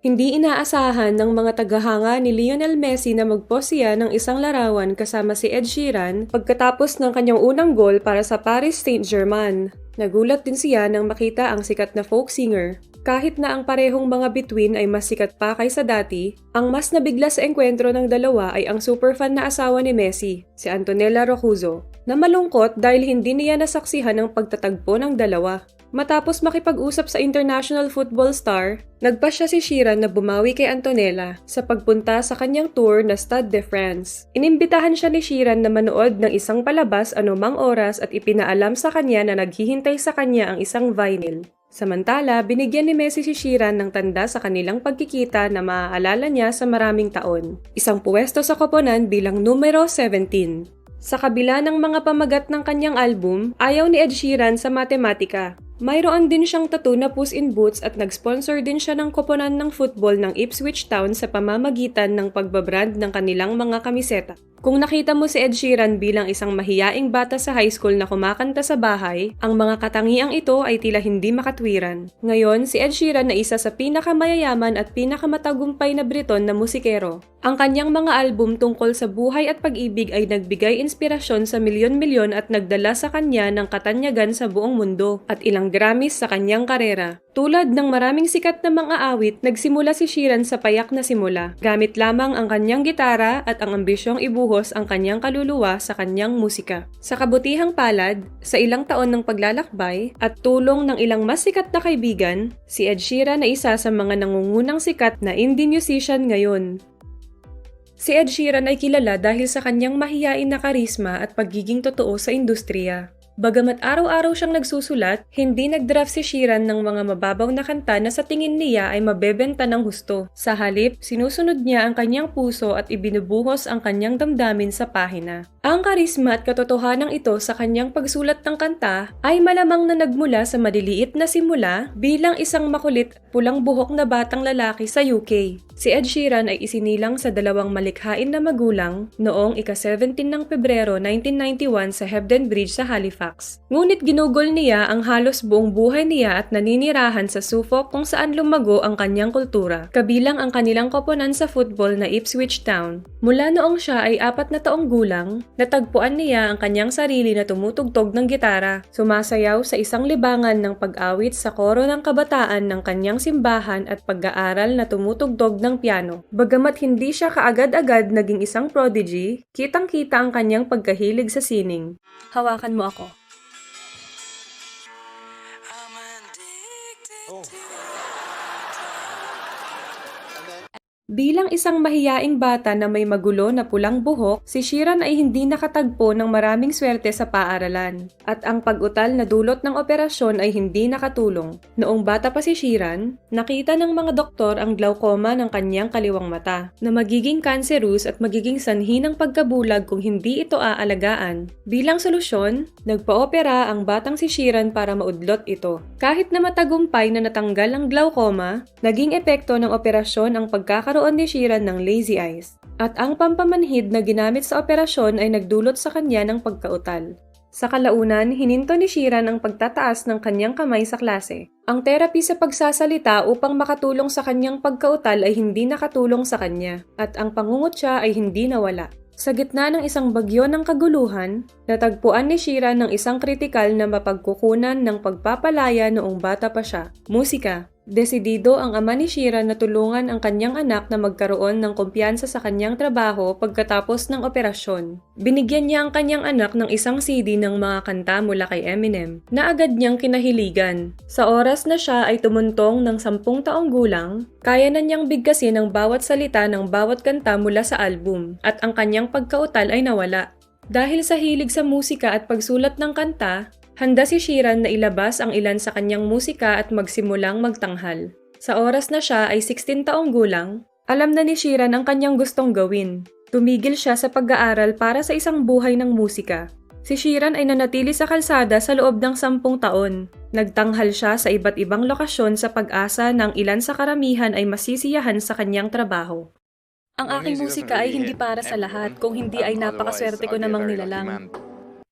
Hindi inaasahan ng mga tagahanga ni Lionel Messi na magpost siya ng isang larawan kasama si Ed Sheeran pagkatapos ng kanyang unang gol para sa Paris Saint-Germain. Nagulat din siya nang makita ang sikat na folk singer. Kahit na ang parehong mga bituin ay mas sikat pa kaysa dati, ang mas nabigla sa engkwentro ng dalawa ay ang superfan na asawa ni Messi, si Antonella Roccuzzo, na malungkot dahil hindi niya nasaksihan ang pagtatagpo ng dalawa. Matapos makipag-usap sa international football star, nagpa siya si Sheeran na bumawi kay Antonella sa pagpunta sa kanyang tour na Stade de France. Inimbitahan siya ni Sheeran na manood ng isang palabas anumang oras at ipinaalam sa kanya na naghihintay sa kanya ang isang vinyl. Samantala, binigyan ni Messi si Sheeran ng tanda sa kanilang pagkikita na maaalala niya sa maraming taon. Isang puwesto sa koponan bilang numero 17. Sa kabila ng mga pamagat ng kanyang album, ayaw ni Ed Sheeran sa matematika. Mayroon din siyang tattoo na Puss in Boots at nag-sponsor din siya ng koponan ng football ng Ipswich Town sa pamamagitan ng pagbabrand ng kanilang mga kamiseta. Kung nakita mo si Ed Sheeran bilang isang mahiyaing bata sa high school na kumakanta sa bahay, ang mga katangiang ito ay tila hindi makatwiran. Ngayon, si Ed Sheeran na isa sa pinakamayayaman at pinakamatagumpay na Briton na musikero. Ang kanyang mga album tungkol sa buhay at pag-ibig ay nagbigay inspirasyon sa milyon-milyon at nagdala sa kanya ng katanyagan sa buong mundo at ilang Grammys sa kanyang karera. Tulad ng maraming sikat na mga awit, nagsimula si Sheeran sa payak na simula. Gamit lamang ang kanyang gitara at ang ambisyong ibuhos ang kanyang kaluluwa sa kanyang musika. Sa kabutihang palad, sa ilang taon ng paglalakbay at tulong ng ilang mas sikat na kaibigan, si Ed Sheeran ay isa sa mga nangungunang sikat na indie musician ngayon. Si Ed Sheeran ay kilala dahil sa kanyang mahiyain na karisma at pagiging totoo sa industriya. Bagamat araw-araw siyang nagsusulat, hindi nagdraft si Sheeran ng mga mababaw na kanta na sa tingin niya ay mabebenta ng husto. Sa halip, sinusunod niya ang kanyang puso at ibinubuhos ang kanyang damdamin sa pahina. Ang karisma at katotohanan ito sa kanyang pagsulat ng kanta ay malamang na nagmula sa maliliit na simula bilang isang makulit pulang buhok na batang lalaki sa UK. Si Ed Sheeran ay isinilang sa dalawang malikhain na magulang noong ika-17 ng Pebrero 1991 sa Hebden Bridge sa Halifax. Ngunit ginugol niya ang halos buong buhay niya at naninirahan sa Suffolk kung saan lumago ang kanyang kultura, kabilang ang kanilang koponan sa football na Ipswich Town. Mula noong siya ay apat na taong gulang, natagpuan niya ang kanyang sarili na tumutugtog ng gitara, sumasayaw sa isang libangan ng pag-awit sa koro ng kabataan ng kanyang simbahan at pag-aaral na tumutugtog ng piano. Bagamat hindi siya kaagad-agad naging isang prodigy, kitang-kita ang kanyang pagkahilig sa sining. Hawakan mo ako. Bilang isang mahiyaing bata na may magulo na pulang buhok, si Sheeran ay hindi nakatagpo ng maraming swerte sa paaralan. At ang pag-utal na dulot ng operasyon ay hindi nakatulong. Noong bata pa si Sheeran, nakita ng mga doktor ang glaucoma ng kanyang kaliwang mata, na magiging cancerous at magiging sanhi ng pagkabulag kung hindi ito aalagaan. Bilang solusyon, nagpa-opera ang batang si Sheeran para maudlot ito. Kahit na matagumpay na natanggal ang glaucoma, naging epekto ng operasyon ang pagkakaroon ni Sheeran ng lazy eyes. At ang pampamanhid na ginamit sa operasyon ay nagdulot sa kanya ng pagkautal. Sa kalaunan, hininto ni Sheeran ang pagtataas ng kanyang kamay sa klase. Ang therapy sa pagsasalita upang makatulong sa kanyang pagkautal ay hindi nakatulong sa kanya, at ang pangungutya ay hindi nawala. Sa gitna ng isang bagyo ng kaguluhan, natagpuan ni Sheeran ng isang kritikal na mapagkukunan ng pagpapalaya noong bata pa siya, musika. Desidido ang ama ni Sheeran na tulungan ang kanyang anak na magkaroon ng kumpiyansa sa kanyang trabaho pagkatapos ng operasyon. Binigyan niya ang kanyang anak ng isang CD ng mga kanta mula kay Eminem na agad niyang kinahiligan. Sa oras na siya ay tumuntong ng sampung taong gulang, kaya na niyang bigkasin ang bawat salita ng bawat kanta mula sa album at ang kanyang pagkautal ay nawala. Dahil sa hilig sa musika at pagsulat ng kanta, handa si Sheeran na ilabas ang ilan sa kanyang musika at magsimulang magtanghal. Sa oras na siya ay 16 taong gulang, alam na ni Sheeran ang kanyang gustong gawin. Tumigil siya sa pag-aaral para sa isang buhay ng musika. Si Sheeran ay nanatili sa kalsada sa loob ng sampung taon. Nagtanghal siya sa iba't ibang lokasyon sa pag-asa ng ilan sa karamihan ay masisiyahan sa kanyang trabaho. Ang aking musika ay hindi para sa lahat kung hindi ay napakaswerte ko namang nilalang.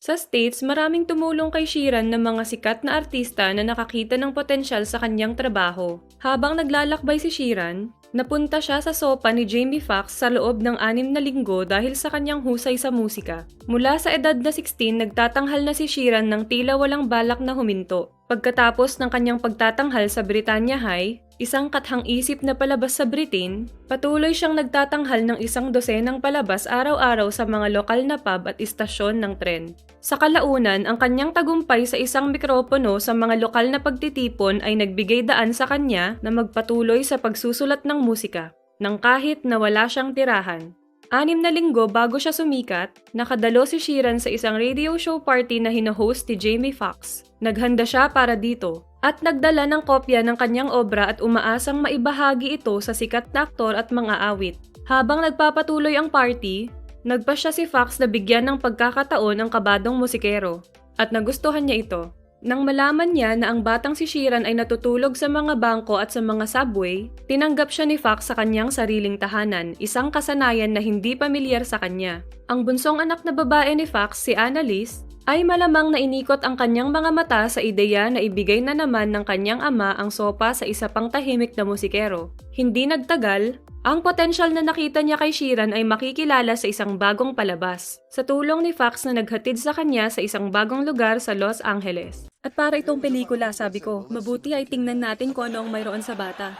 Sa States, maraming tumulong kay Sheeran ng mga sikat na artista na nakakita ng potensyal sa kanyang trabaho. Habang naglalakbay si Sheeran, napunta siya sa sopa ni Jamie Foxx sa loob ng anim na linggo dahil sa kanyang husay sa musika. Mula sa edad na 16, nagtatanghal na si Sheeran ng tila walang balak na huminto. Pagkatapos ng kanyang pagtatanghal sa Britannia High, isang kathang isip na palabas sa Britain, patuloy siyang nagtatanghal ng isang dosenang palabas araw-araw sa mga lokal na pub at istasyon ng tren. Sa kalaunan, ang kanyang tagumpay sa isang mikropono sa mga lokal na pagtitipon ay nagbigay daan sa kanya na magpatuloy sa pagsusulat ng musika, nang kahit na wala siyang tirahan. Anim na linggo bago siya sumikat, nakadalo si Sheeran sa isang radio show party na hinohost ni Jamie Foxx. Naghanda siya para dito at nagdala ng kopya ng kanyang obra at umaasang maibahagi ito sa sikat na aktor at mga awit. Habang nagpapatuloy ang party, nagpa siya si Fox na bigyan ng pagkakataon ang kabadong musikero at nagustuhan niya ito. Nang malaman niya na ang batang si Sheeran ay natutulog sa mga bangko at sa mga subway, tinanggap siya ni Fox sa kanyang sariling tahanan, isang kasanayan na hindi pamilyar sa kanya. Ang bunsong anak na babae ni Fox, si Annalise, ay malamang na inikot ang kanyang mga mata sa ideya na ibigay na naman ng kanyang ama ang sopa sa isa pang tahimik na musikero. Hindi nagtagal, ang potensyal na nakita niya kay Sheeran ay makikilala sa isang bagong palabas, sa tulong ni Fox na naghatid sa kanya sa isang bagong lugar sa Los Angeles. At para itong pelikula, sabi ko, mabuti ay tingnan natin kung ano ang mayroon sa bata.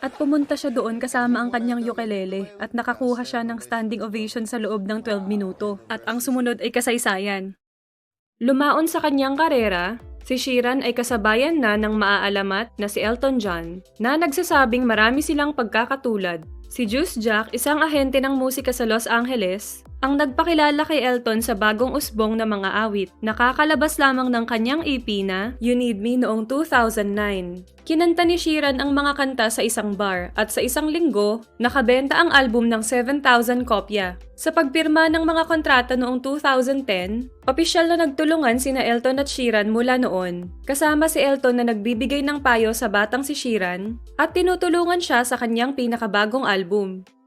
At pumunta siya doon kasama ang kanyang ukulele at nakakuha siya ng standing ovation sa loob ng 12 minuto. At ang sumunod ay kasaysayan. Lumaon sa kanyang karera, si Sheeran ay kasabayan na ng maaalamat na si Elton John na nagsasabing marami silang pagkakatulad. Si Juice Jack, isang ahente ng musika sa Los Angeles, ang nagpakilala kay Elton sa bagong usbong na mga awit. Nakakalabas lamang ng kanyang EP na You Need Me noong 2009. Kinanta ni Sheeran ang mga kanta sa isang bar at sa isang linggo, nakabenta ang album ng 7,000 kopya. Sa pagpirma ng mga kontrata noong 2010, opisyal na nagtulungan sina Elton at Sheeran mula noon. Kasama si Elton na nagbibigay ng payo sa batang si Sheeran at tinutulungan siya sa kanyang pinakabagong album.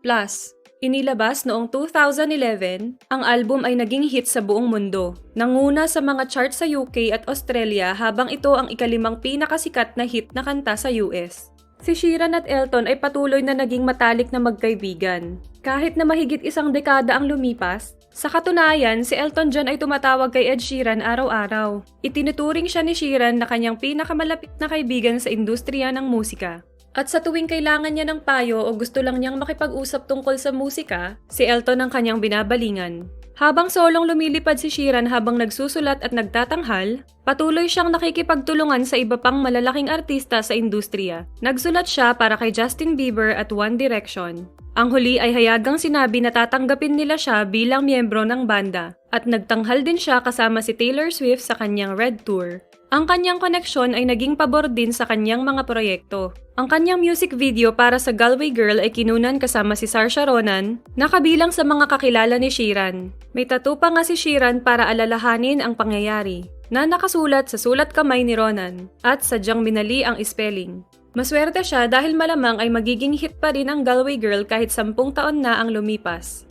Plus, Inilabas noong 2011, ang album ay naging hit sa buong mundo. Nanguna sa mga chart sa UK at Australia habang ito ang ikalimang pinakasikat na hit na kanta sa US. Si Sheeran at Elton ay patuloy na naging matalik na magkaibigan. Kahit na mahigit isang dekada ang lumipas, sa katunayan, si Elton John ay tumatawag kay Ed Sheeran araw-araw. Itinuturing siya ni Sheeran na kanyang pinakamalapit na kaibigan sa industriya ng musika. At sa tuwing kailangan niya ng payo o gusto lang niyang makipag-usap tungkol sa musika, si Elton ang kanyang binabalingan. Habang solong lumilipad si Sheeran habang nagsusulat at nagtatanghal, patuloy siyang nakikipagtulungan sa iba pang malalaking artista sa industriya. Nagsulat siya para kay Justin Bieber at One Direction. Ang huli ay hayagang sinabi na tatanggapin nila siya bilang miyembro ng banda at nagtanghal din siya kasama si Taylor Swift sa kanyang Red Tour. Ang kanyang koneksyon ay naging pabor din sa kanyang mga proyekto. Ang kanyang music video para sa Galway Girl ay kinunan kasama si Saoirse Ronan na kabilang sa mga kakilala ni Sheeran. May tattoo pa nga si Sheeran para alalahanin ang pangyayari na nakasulat sa sulat kamay ni Ronan at sadyang minali ang spelling. Maswerte siya dahil malamang ay magiging hit pa rin ang Galway Girl kahit sampung taon na ang lumipas.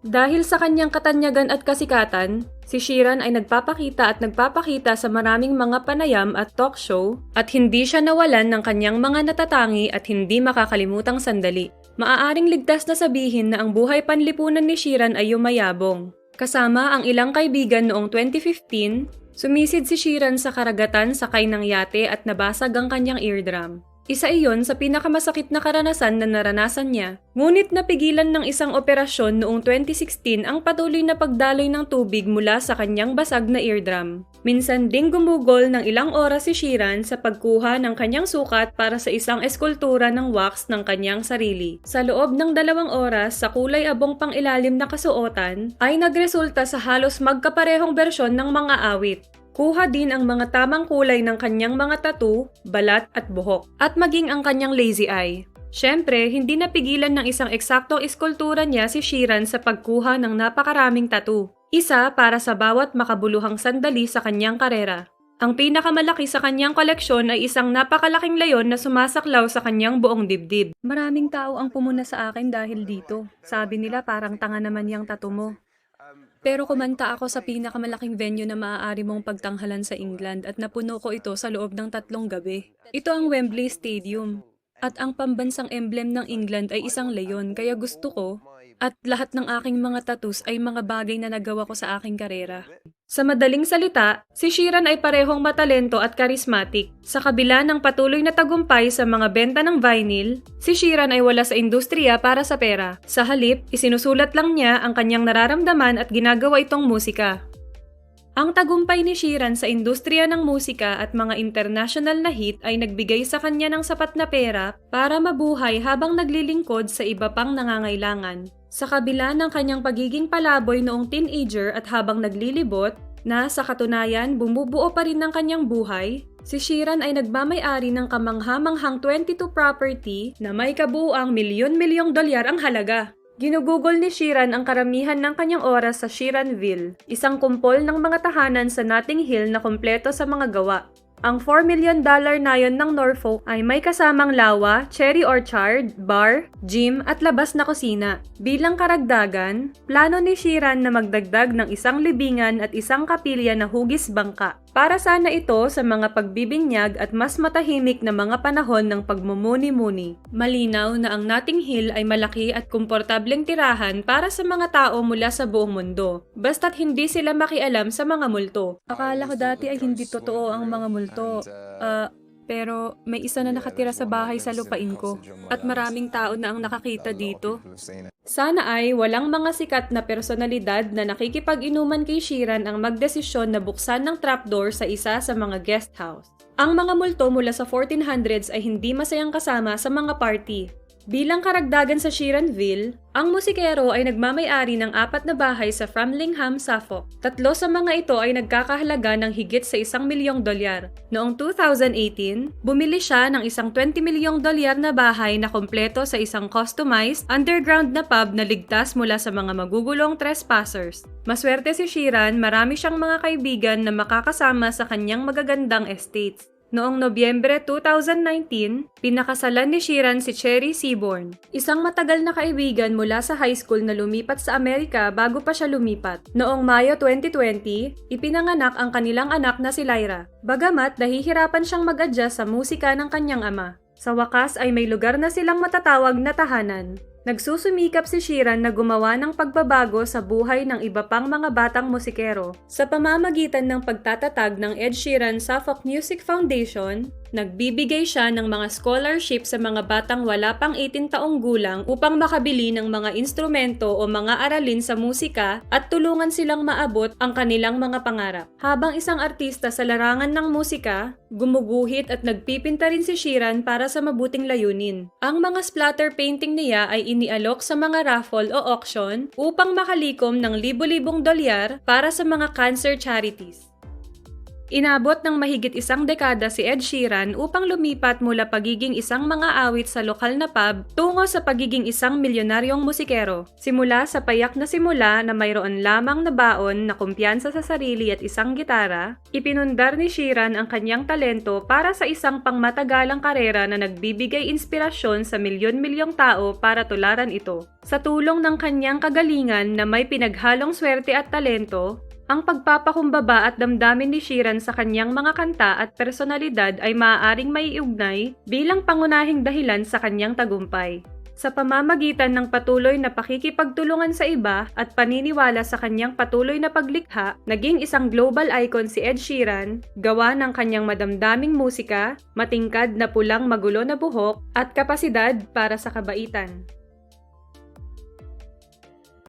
Dahil sa kanyang katanyagan at kasikatan, si Sheeran ay nagpapakita at nagpapakita sa maraming mga panayam at talk show at hindi siya nawalan ng kanyang mga natatangi at hindi makakalimutang sandali. Maaaring ligtas na sabihin na ang buhay panlipunan ni Sheeran ay yumayabong. Kasama ang ilang kaibigan noong 2015, sumisid si Sheeran sa karagatan sakay ng yate at nabasag ang kanyang eardrum. Isa iyon sa pinakamasakit na karanasan na naranasan niya. Ngunit napigilan ng isang operasyon noong 2016 ang patuloy na pagdaloy ng tubig mula sa kanyang basag na eardrum. Minsan ding gumugol ng ilang oras si Sheeran sa pagkuha ng kanyang sukat para sa isang eskultura ng wax ng kanyang sarili. Sa loob ng dalawang oras sa kulay abong pang ilalim na kasuotan ay nagresulta sa halos magkaparehong bersyon ng mga awit. Kuha din ang mga tamang kulay ng kanyang mga tattoo, balat at buhok, at maging ang kanyang lazy eye. Siyempre, hindi napigilan ng isang eksaktong iskultura niya si Sheeran sa pagkuha ng napakaraming tattoo. Isa para sa bawat makabuluhang sandali sa kanyang karera. Ang pinakamalaki sa kanyang koleksyon ay isang napakalaking layon na sumasaklaw sa kanyang buong dibdib. Maraming tao ang pumuna sa akin dahil dito. Sabi nila parang tanga naman yung tattoo mo. Pero kumanta ako sa pinakamalaking venue na maaari mong pagtanghalan sa England at napuno ko ito sa loob ng tatlong gabi. Ito ang Wembley Stadium. At ang pambansang emblem ng England ay isang leon kaya gusto ko at lahat ng aking mga tattoos ay mga bagay na nagawa ko sa aking karera. Sa madaling salita, si Sheeran ay parehong matalento at karismatic. Sa kabila ng patuloy na tagumpay sa mga benta ng vinyl, si Sheeran ay wala sa industriya para sa pera. Sa halip, isinusulat lang niya ang kanyang nararamdaman at ginagawa itong musika. Ang tagumpay ni Sheeran sa industriya ng musika at mga international na hit ay nagbigay sa kanya ng sapat na pera para mabuhay habang naglilingkod sa iba pang nangangailangan. Sa kabila ng kanyang pagiging palaboy noong teenager at habang naglilibot, na sa katunayan bumubuo pa rin ng kanyang buhay, si Sheeran ay nagmamay-ari ng kamanghamanghang 22 property na may kabuuang milyon-milyong dolyar ang halaga. Ginugugol ni Sheeran ang karamihan ng kanyang oras sa Sheeranville, isang kumpol ng mga tahanan sa Notting Hill na kompleto sa mga gawa. Ang 4 million dollar nayon ng Norfolk ay may kasamang lawa, cherry orchard, bar, gym at labas na kusina. Bilang karagdagan, plano ni Sheeran na magdagdag ng isang libingan at isang kapilya na hugis bangka. Para sana ito sa mga pagbibinyag at mas matahimik na mga panahon ng pagmumuni-muni. Malinaw na ang Notting Hill ay malaki at komportableng tirahan para sa mga tao mula sa buong mundo. Basta't hindi sila makialam sa mga multo. Akala ko dati ay hindi totoo ang mga multo. Ah, pero may isa na nakatira sa bahay sa lupain ko. At maraming tao na ang nakakita dito. Sana ay walang mga sikat na personalidad na nakikipag-inuman kay Sheeran ang magdesisyon na buksan ng trapdoor sa isa sa mga guest house. Ang mga multo mula sa 1400s ay hindi masayang kasama sa mga party. Bilang karagdagan sa Sheeranville, ang musikero ay nagmamay-ari ng apat na bahay sa Framlingham, Suffolk. Tatlo sa mga ito ay nagkakahalaga ng higit sa isang milyong dolyar. Noong 2018, bumili siya ng isang 20 milyong dolyar na bahay na kompleto sa isang customized, underground na pub na ligtas mula sa mga magugulong trespassers. Maswerte si Sheeran, marami siyang mga kaibigan na makakasama sa kanyang magagandang estates. Noong Nobyembre 2019, pinakasalan ni Sheeran si Cherry Seaborn, isang matagal na kaibigan mula sa high school na lumipat sa Amerika bago pa siya lumipat. Noong Mayo 2020, ipinanganak ang kanilang anak na si Lyra. Bagamat nahihirapan siyang mag-adjust sa musika ng kanyang ama. Sa wakas ay may lugar na silang matatawag na tahanan. Nagsusumikap si Sheeran na gumawa ng pagbabago sa buhay ng iba pang mga batang musikero. Sa pamamagitan ng pagtatatag ng Ed Sheeran Suffolk Music Foundation, nagbibigay siya ng mga scholarship sa mga batang wala pang 18 taong gulang upang makabili ng mga instrumento o mga aralin sa musika at tulungan silang maabot ang kanilang mga pangarap. Habang isang artista sa larangan ng musika, gumuguhit at nagpipinta rin si Sheeran para sa mabuting layunin. Ang mga splatter painting niya ay inialok sa mga raffle o auction upang makalikom ng libo-libong dolyar para sa mga cancer charities. Inabot ng mahigit isang dekada si Ed Sheeran upang lumipat mula pagiging isang mga awit sa lokal na pub tungo sa pagiging isang milyonaryong musikero. Simula sa payak na simula na mayroon lamang na baon na kumpiyansa sa sarili at isang gitara, ipinundar ni Sheeran ang kanyang talento para sa isang pangmatagalang karera na nagbibigay inspirasyon sa milyon-milyong tao para tularan ito. Sa tulong ng kanyang kagalingan na may pinaghalong swerte at talento, ang pagpapakumbaba at damdamin ni Sheeran sa kanyang mga kanta at personalidad ay maaaring maiugnay bilang pangunahing dahilan sa kanyang tagumpay. Sa pamamagitan ng patuloy na pakikipagtulungan sa iba at paniniwala sa kanyang patuloy na paglikha, naging isang global icon si Ed Sheeran, gawa ng kanyang madamdaming musika, matingkad na pulang magulo na buhok, at kapasidad para sa kabaitan.